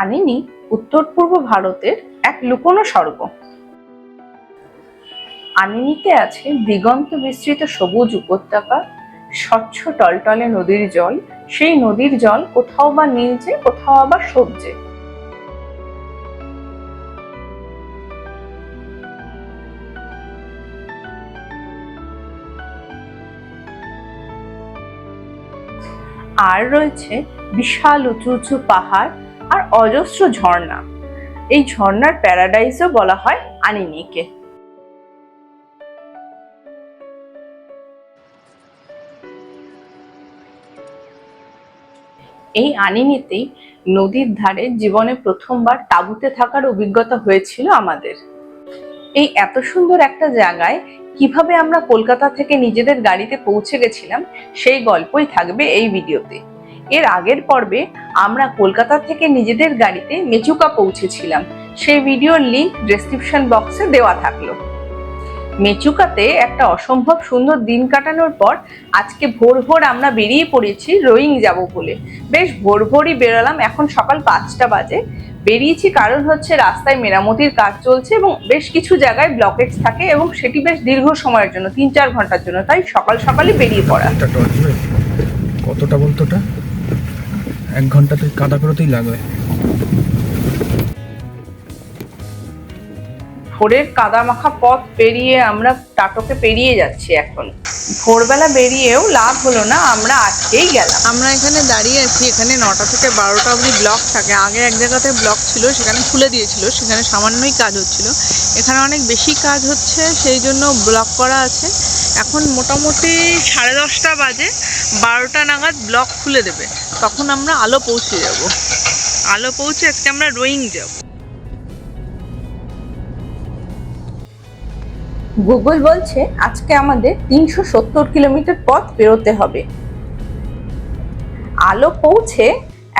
আনিনি উত্তর পূর্ব ভারতের এক লুকোনো স্বর্গ। আনিনিতে আছে দিগন্ত বিস্তৃত সবুজ উপত্যকা, স্বচ্ছ টলটলে নদীর জল, সেই নদীর জল কোথাও বা নীলচে, কোথাও আবার সবজে। আর রয়েছে বিশাল উঁচু উঁচু পাহাড় আর অজস্র ঝর্ণা। এই ঝর্ণার প্যারাডাইসও বলা হয় আনিনিকে। এই আনিনিতেই নদীর ধারে জীবনে প্রথমবার তাঁবুতে থাকার অভিজ্ঞতা হয়েছিল আমাদের। এই এত সুন্দর একটা জায়গায় কীভাবে আমরা কলকাতা থেকে নিজেদের গাড়িতে পৌঁছে গেছিলাম, সেই গল্পই থাকবে এই ভিডিওতে। এর আগের পর্বে আমরা কলকাতা থেকে নিজেদের গাড়িতে মেচুকা পৌঁছেছিলাম। সেই ভিডিওর লিঙ্ক ডেসক্রিপশন বক্সে দেওয়া থাকল। মেচুকাতে একটা অসম্ভব সুন্দর দিন কাটানোর পর আজকে ভোর ভোর আমরা বেরিয়ে পড়েছি রোয়িং যাব বলে। বেশ ভোর ভোরই বেরোলাম, এখন সকাল পাঁচটা বাজে। বেরিয়েছি কারণ হচ্ছে রাস্তায় মেরামতির কাজ চলছে এবং বেশ কিছু জায়গায় ব্লকেজ থাকে এবং সেটি বেশ দীর্ঘ সময়ের জন্য, তিন চার ঘণ্টার জন্য, তাই সকাল সকালই বেরিয়ে পড়া। কতটা বলতো ওটা? এক ঘণ্টা তুই কাদা করেতেই লাগবে। ভোরের কাদামাখা পথ পেরিয়ে আমরা টাটোকে পেরিয়ে যাচ্ছি এখন। ভোরবেলা বেরিয়েও লাভ হলো না আমরা আজকেই গেলাম। আমরা এখানে দাঁড়িয়ে আছি এখানে নটা থেকে বারোটা অবধি ব্লক থাকে। আগে এক জায়গাতে ব্লক ছিল সেখানে খুলে দিয়েছিল সেখানে সামান্যই কাজ হচ্ছিল। এখানে অনেক বেশি কাজ হচ্ছে সেই জন্য ব্লক করা আছে। এখন মোটামুটি সাড়ে দশটা বাজে বারোটা নাগাদ ব্লক খুলে দেবে। তখন আমরা আলো পৌঁছে যাব। আলো পৌঁছে আজকে আমরা রোয়িং যাব। গুগল বলছে আজকে আমাদের তিনশো সত্তর কিলোমিটার পথ পেরোতে হবে। আলো পৌঁছে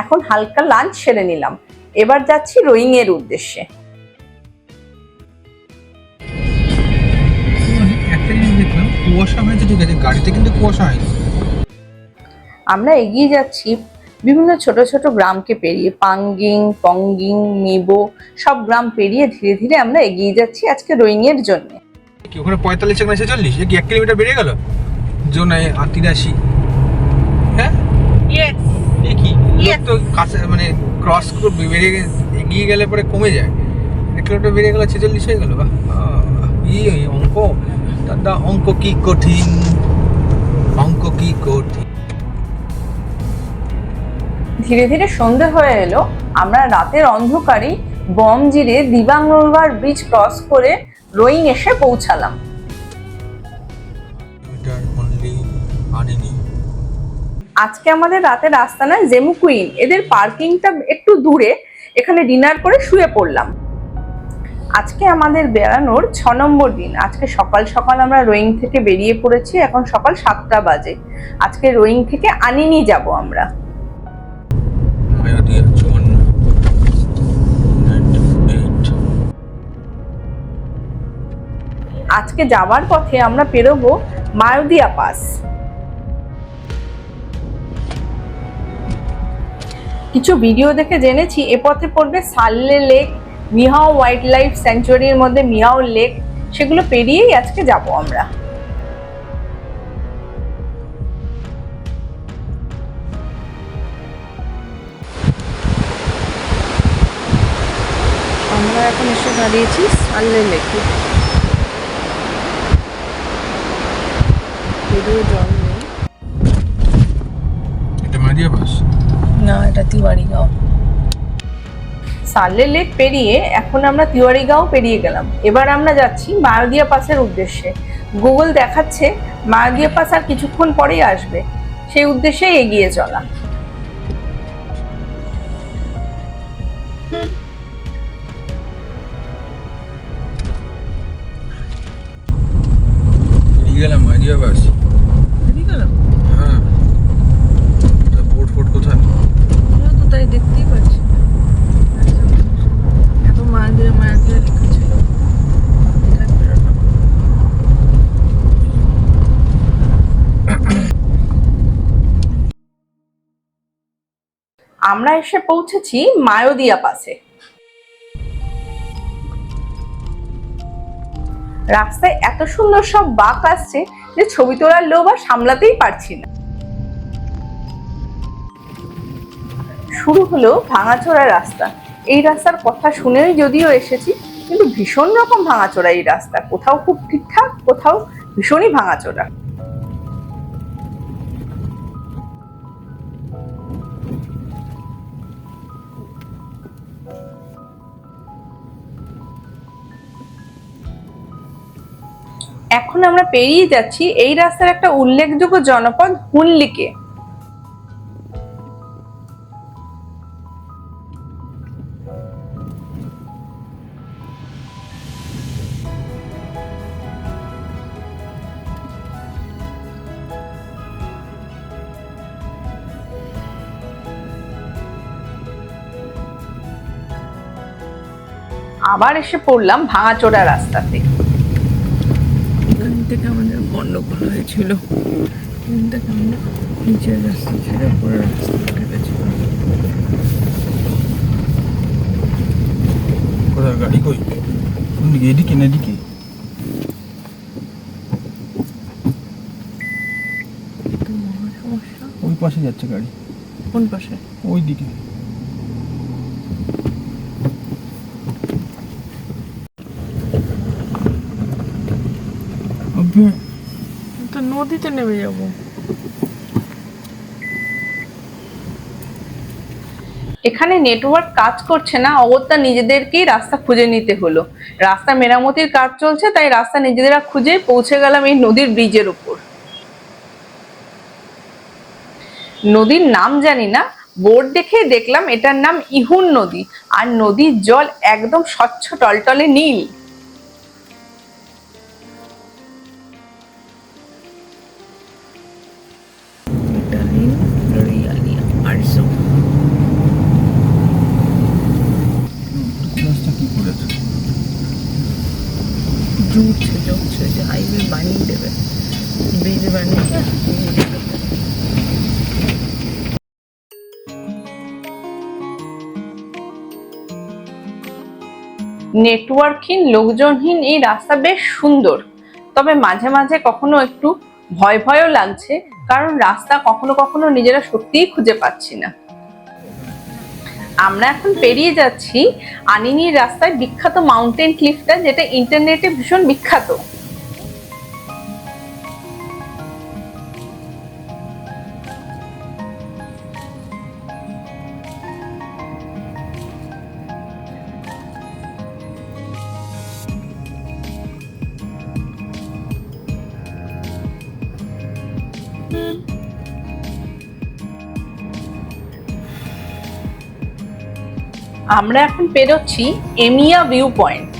এখন হালকা লাঞ্চ সেরে নিলাম। এবার যাচ্ছি রোয়িং এর উদ্দেশ্যে। একটা জিনিস দেখলাম কুয়াশা হয়েছে ঠিক আছে গাড়িতে কিন্তু কুয়াশা হয়নি। আমরা এগিয়ে যাচ্ছি বিভিন্ন ছোট ছোট গ্রামকে পেরিয়ে পাঙ্গিং পঙ্গিং মেবো সব গ্রাম পেরিয়ে ধীরে ধীরে আমরা এগিয়ে যাচ্ছি আজকে রোয়িং এর জন্য। কি ওখানে পঁয়তাল্লিশ এখানে ছেচল্লিশ এ কি এক কিলোমিটার বেড়ে গেল? জোনায় তিরাশি। হ্যাঁ? কি? তো কাছে মানে ক্রস বেড়ে এগিয়ে গেলে পরে কমে যায়। এক কিলোমিটার বেড়ে গেল ছেচল্লিশ হয়ে গেল বাহ। আহ, ই ওই অঙ্ক। দাদা অঙ্ক কি কঠিন? অঙ্ক কি কঠিন? ধীরে ধীরে সন্ধে হয়ে এলো। আমরা রাতের অন্ধকারেই বম জিরে দিবাঙ্গর ব্রিজ ক্রস করে রোয়িং এসে পৌঁছালাম। আজকে আমাদের রাতের রাস্তা নয় জেমু কুইন এদের পার্কিংটা একটু দূরে এখানে ডিনার করে শুয়ে পড়লাম। আজকে আমাদের বেড়ানোর ছ নম্বর দিন। আজকে সকাল সকাল আমরা রোয়িং থেকে বেরিয়ে পড়েছি এখন সকাল সাতটা বাজে। আজকে রোয়িং থেকে আনিনি যাব আমরা। এইট আজকে যাওয়ার পথে আমরা পেরোবো মায়োদিয়া পাস। কিছু ভিডিও দেখে জেনেছি, এ পথে পড়বে সাল্লে লেক মিহাও ওয়াইল্ড লাইফ স্যাংচুয়ারির মধ্যে মিহাও লেক, সেগুলো পেরিয়েই আজকে যাব আমরা। দাঁড়িয়েছি সাল্লে লেকে যদিও জল নেই। এটা মাদিয়া বাস? না এটা তিওয়ারি গাঁও সাল্লে লেক পেরিয়ে এখন আমরা তিওয়ারিগাঁও পেরিয়ে গেলাম। এবার আমরা যাচ্ছি মায়োদিয়া পাসের উদ্দেশ্যে। গুগল দেখাচ্ছে মায়োদিয়া পাস আর কিছুক্ষণ পরেই আসবে। সেই উদ্দেশ্যেই এগিয়ে চলা। আমরা এসে পৌঁছেছি মায়োদিয়া পাসে। রাস্তায় এত সুন্দর সব বাঁক আসছে যে ছবি তোলার লোভ আর সামলাতেই পারছি না। শুরু হলো ভাঙাচোরা রাস্তা। এই রাস্তার কথা শুনেই যদিও এসেছি, কিন্তু ভীষণ রকম ভাঙাচোরা এই রাস্তা। কোথাও খুব ঠিকঠাক, কোথাও ভীষণই ভাঙাচোরা। এখন আমরা পেরিয়ে যাচ্ছি এই রাস্তার একটা উল্লেখযোগ্য জনপদ হুনলিকে। আবার এসে পড়লাম ভাঙাচোরা রাস্তাতে। এখান থেকে আমাদের গন্ডগোল হয়েছিল। এখান থেকে আমরা নিচের রাস্তা ছেড়ে পরের রাস্তা উঠে গেছিলাম কোথায় গাড়ি কই? কোন দিকে? এদিকে না এদিকে? ওই পাশে যাচ্ছে গাড়ি। কোন পাশে? ওই দিকে আবে, তো নদীতে নেমে যাব। এখানে নেটওয়ার্ক কাজ করছে না, অগত্যা নিজেদেরকেই রাস্তা খুঁজে নিতে হলো। রাস্তা মেরামতির কাজ চলছে, তাই রাস্তা নিজেদেরা খুঁজে পৌঁছে গেলাম এই নদীর ব্রিজের উপর। নদীর নাম জানি না বোর্ড দেখে দেখলাম এটার নাম ইহুন নদী। আর নদীর জল একদম স্বচ্ছ টলটলে নীল। যে হাইওয়ে বানিয়ে দেবে ব্রিজ বানিয়ে। নেটওয়ার্কহীন লোকজনহীন, এই রাস্তা বেশ সুন্দর তবে মাঝে মাঝে কখনো একটু ভয় ভয়ও লাগছে, কারণ রাস্তা কখনো কখনো নিজেরা সত্যিই খুঁজে পাচ্ছি না আমরা এখন পেরিয়ে যাচ্ছি আনিনির রাস্তায় বিখ্যাত মাউন্টেন ক্লিফটা যেটা ইন্টারনেটে ভীষণ বিখ্যাত। আমরা এখন পেরোচ্ছি এমিয়া ভিউ পয়েন্ট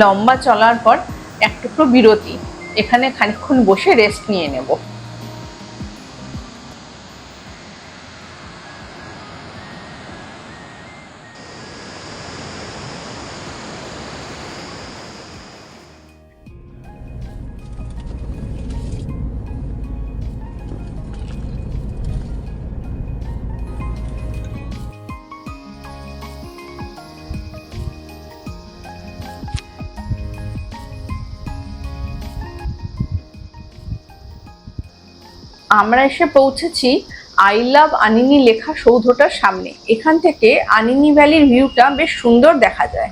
লম্বা চলার পর এক টুকরো বিরতি। এখানে খানিক্ষণ বসে রেস্ট নিয়ে নেব। আমরা এসে পৌঁছেছি আই লাভ আনিনি লেখা সৌধটার সামনে। এখান থেকে আনিনি ভ্যালির ভিউটা বেশ সুন্দর দেখা যায়।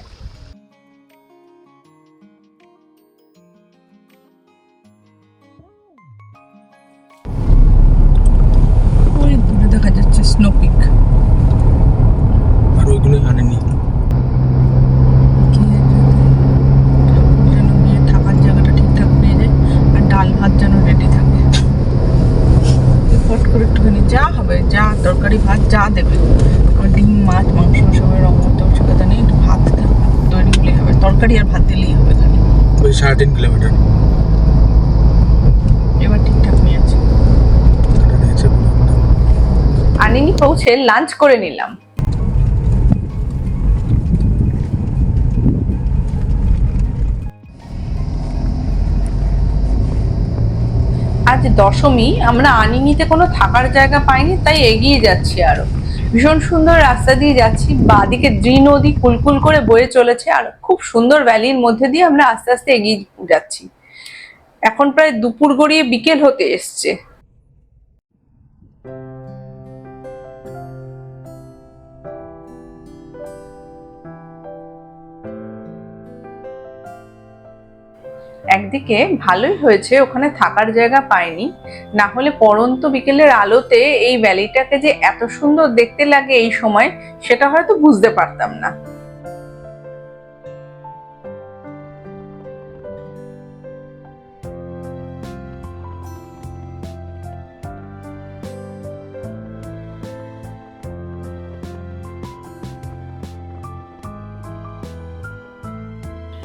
পৌঁছে লাঞ্চ করে নিলাম। আজ দশমী, আমরা আনিনিতে কোনো থাকার জায়গা পাইনি, তাই এগিয়ে যাচ্ছি আরও। ভীষণ সুন্দর রাস্তা দিয়ে যাচ্ছি, বাদিকে দ্রি নদী কুলকুল করে বয়ে চলেছে, আর খুব সুন্দর ভ্যালির মধ্যে দিয়ে আমরা আস্তে আস্তে এগিয়ে যাচ্ছি। এখন প্রায় দুপুর গড়িয়ে বিকেল হতে এসছে। একদিকে ভালোই হয়েছে, ওখানে থাকার জায়গা পায়নি না হলে পরন্ত বিকেলের আলোতে এই ভ্যালিটাকে যে এত সুন্দর দেখতে লাগে এই সময়, সেটা হয়তো বুঝতে পারতাম না।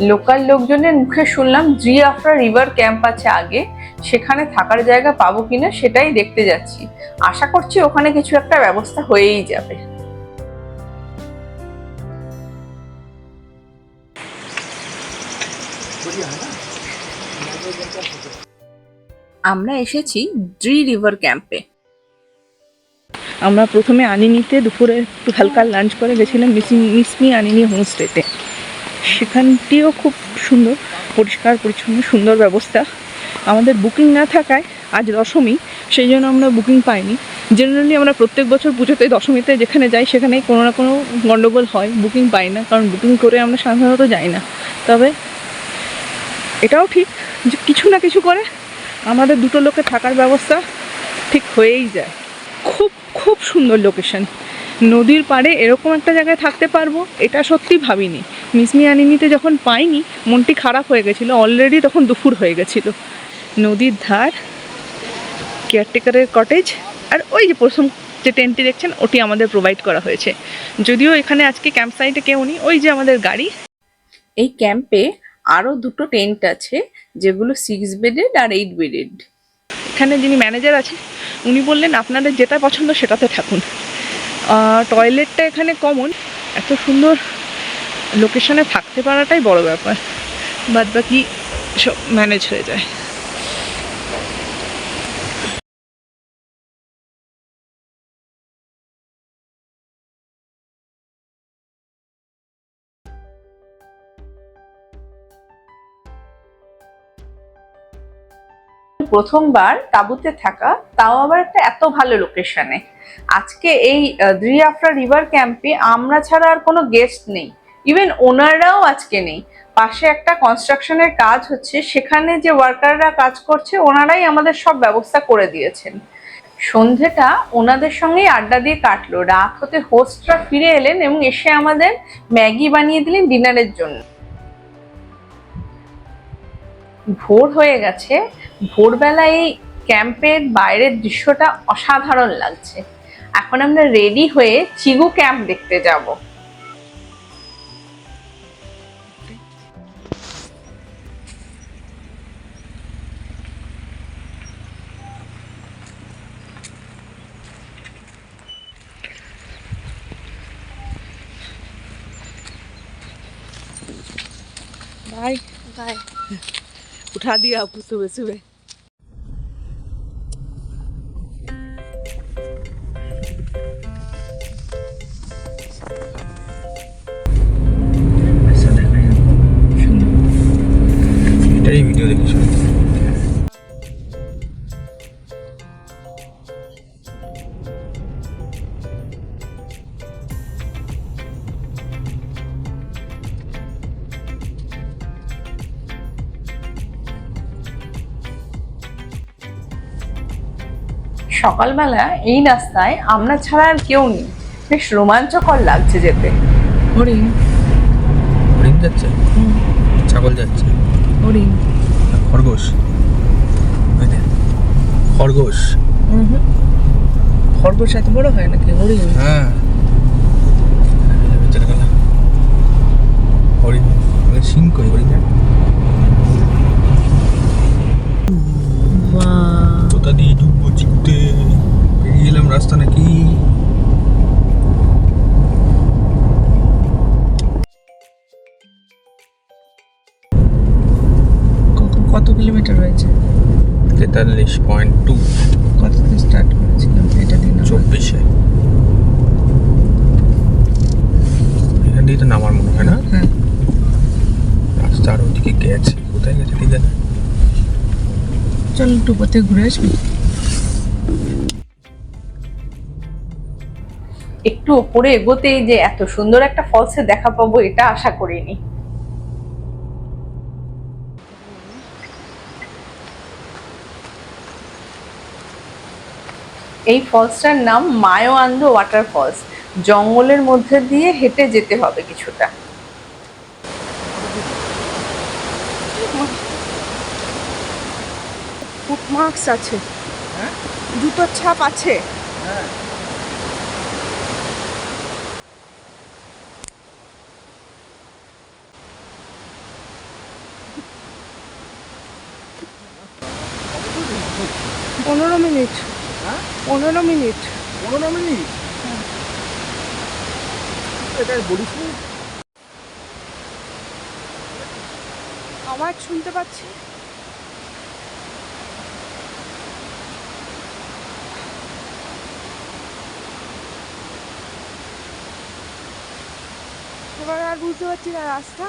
লোকাল লোকজনের মুখে শুনলাম জি আফরা রিভার ক্যাম্প আছে আগে সেখানে থাকার জায়গা পাবো কিনা সেটাই দেখতে যাচ্ছি। আশা করছি ওখানে কিছু একটা ব্যবস্থা হয়েই যাবে। আমরা এসেছি ড্রি রিভার ক্যাম্পে আমরা প্রথমে আনিনিতে দুপুরে একটু হালকা লাঞ্চ করে গেছিলাম মিসি মিসমি আনিনি হোমস্টেতে সেখানটিও খুব সুন্দর, পরিষ্কার, পরিচ্ছন্ন, সুন্দর ব্যবস্থা। আমাদের বুকিং না থাকায় আজ দশমী, সেই জন্য আমরা বুকিং পাইনি। জেনারেলি আমরা প্রত্যেক বছর পুজোতে দশমীতে যেখানে যাই সেখানে কোনো না কোনো গণ্ডগোল হয়, বুকিং পাই না, কারণ বুকিং করে আমরা সাধারণত যাই না। তবে এটাও ঠিক যে কিছু না কিছু করে আমাদের দুটো লোকে থাকার ব্যবস্থা ঠিক হয়েই যায়। খুব খুব সুন্দর লোকেশন নদীর পাড়ে এরকম একটা জায়গায় থাকতে পারব, এটা সত্যি ভাবিনি। মিসমি আনিনিতে যখন পাইনি, মনটি খারাপ হয়ে গেছিল অলরেডি তখন দুপুর হয়ে গেছিল। নদীর ধার কেয়ারটেকারের কটেজ আর ওই যে প্রথম যে টেন্টটি দেখছেন, ওটি আমাদের প্রোভাইড করা হয়েছে। যদিও এখানে আজকে ক্যাম্প সাইটে কেউ নেই, ওই যে আমাদের গাড়ি। এই ক্যাম্পে আরও দুটো টেন্ট আছে, যেগুলো সিক্স বেডেড আর এইট বেডেড এখানে যিনি ম্যানেজার আছে উনি বললেন, আপনাদের যেটা পছন্দ সেটাতে থাকুন। টয়লেটটা এখানে কমন এত সুন্দর লোকেশনে থাকতে পারাটাই বড় ব্যাপার। বাদ বাকি সব ম্যানেজ হয়ে যায়। প্রথমবার তাঁবুতে থাকা, তাও আবার একটা এত ভালো লোকেশনে আজকে এই দ্রি আফরা রিভার ক্যাম্পে আমরা ছাড়া আর কোনো গেস্ট নেই। ইভেন ওনাররাও আজকে নেই। পাশে একটা কনস্ট্রাকশনের কাজ হচ্ছে, সেখানে যে ওয়ার্কাররা কাজ করছে, ওনারাই আমাদের সব ব্যবস্থা করে দিয়েছেন। সন্ধেটা ওনাদের সঙ্গেই আড্ডা দিয়ে কাটলো। রাত হতে হোস্টরা ফিরে এলেন এবং এসে আমাদের ম্যাগি বানিয়ে দিলেন ডিনারের জন্য। ভোর হয়ে গেছে। ভোরবেলা এই ক্যাম্পের বাইরের দৃশ্যটা অসাধারণ লাগছে। এখন আমরা রেডি হয়ে চিগু ক্যাম্প দেখতে যাব। बाय है। उठा दिया आपको सुबह सुबह সকালবেলা এই রাস্তায় আমরা ছাড়া আর কেউ নেই। বেশ রোমাঞ্চকর লাগছে যেতে। হরিণ। হরিণ যাচ্ছে? ছাগল যাচ্ছে? হরিণ। খরগোশ? খরগোশ। খরগোশ এত বড় হয় নাকি? হরিণ। হ্যাঁ। হরিণ সিং কই? হরিণ কোথা দিয়ে ঢুকবো চিকুতে পেরিয়ে এলাম রাস্তা নাকি? কত- কত কিলোমিটার রয়েছে তেতাল্লিশ পয়েন্ট টু কত স্টার্ট করেছিলাম এটা দিন চব্বিশে। এখান দিয়ে তো নামার মনে হয় না? হ্যাঁ। রাস্তার ওদিকে গেছে। কোথায় গেছে ঠিক আছে চল একটু পথে ঘুরে আসবি। একটু ওপরে এগোতেই যে এত সুন্দর একটা ফলসে দেখা পাবো, এটা আশা করিনি। এই ফলসটার নাম মায়ো মায়োয়ান্দ ওয়াটার ফলস জঙ্গলের মধ্যে দিয়ে হেঁটে যেতে হবে কিছুটা। মার্কস আছে। জুতোর ছাপ আছে। পনেরো মিনিট। পনেরো মিনিট। পনেরো মিনিট? আওয়াজ শুনতে পাচ্ছি এবার আর বুঝতে পারছি না রাস্তা।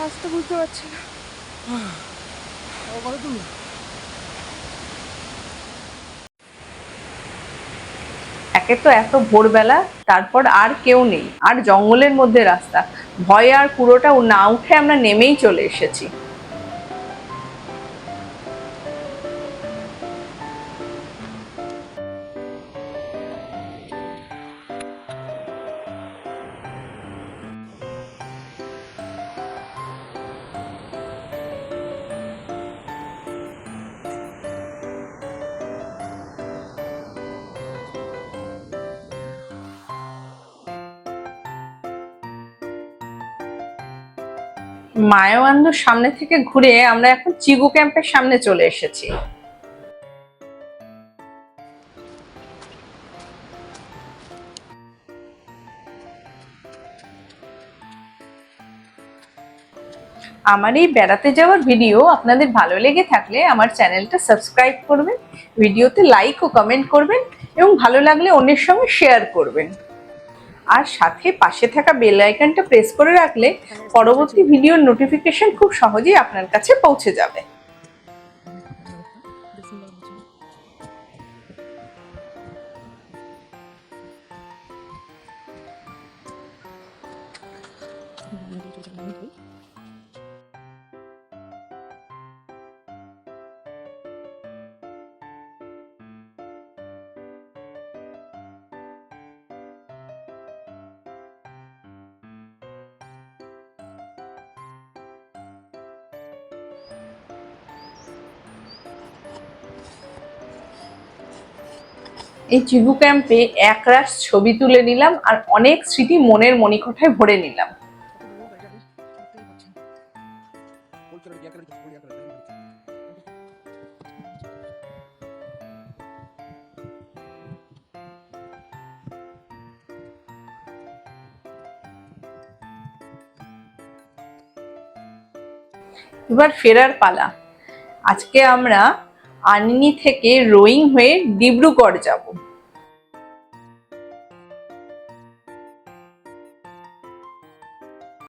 রাস্তা বুঝতে পারছি না। একে তো এত ভোরবেলা তারপর আর কেউ নেই আর জঙ্গলের মধ্যে রাস্তা। ভয়ে আর পুরোটা না উঠে আমরা নেমেই চলে এসেছি। মায়াবান্ধর সামনে থেকে ঘুরে আমরা এখন চিগু ক্যাম্পের সামনে চলে এসেছি। আমার এই বেড়াতে যাওয়ার ভিডিও আপনাদের ভালো লেগে থাকলে আমার চ্যানেলটা সাবস্ক্রাইব করবেন, ভিডিওতে লাইক ও কমেন্ট করবেন এবং ভালো লাগলে অন্যের সঙ্গে শেয়ার করবেন। আর সাথে পাশে থাকা বেল আইকনটা প্রেস করে রাখলে পরবর্তী ভিডিওর নোটিফিকেশন খুব সহজেই আপনার কাছে পৌঁছে যাবে। এই চিবু ক্যাম্পে একরাশ ছবি তুলে নিলাম আর অনেক স্মৃতি মনের মণিকোঠায় ভরে নিলাম। এবার ফেরার পালা। আজকে আমরা আনিনি থেকে রোয়িং হয়ে ডিব্রুগড় যাব।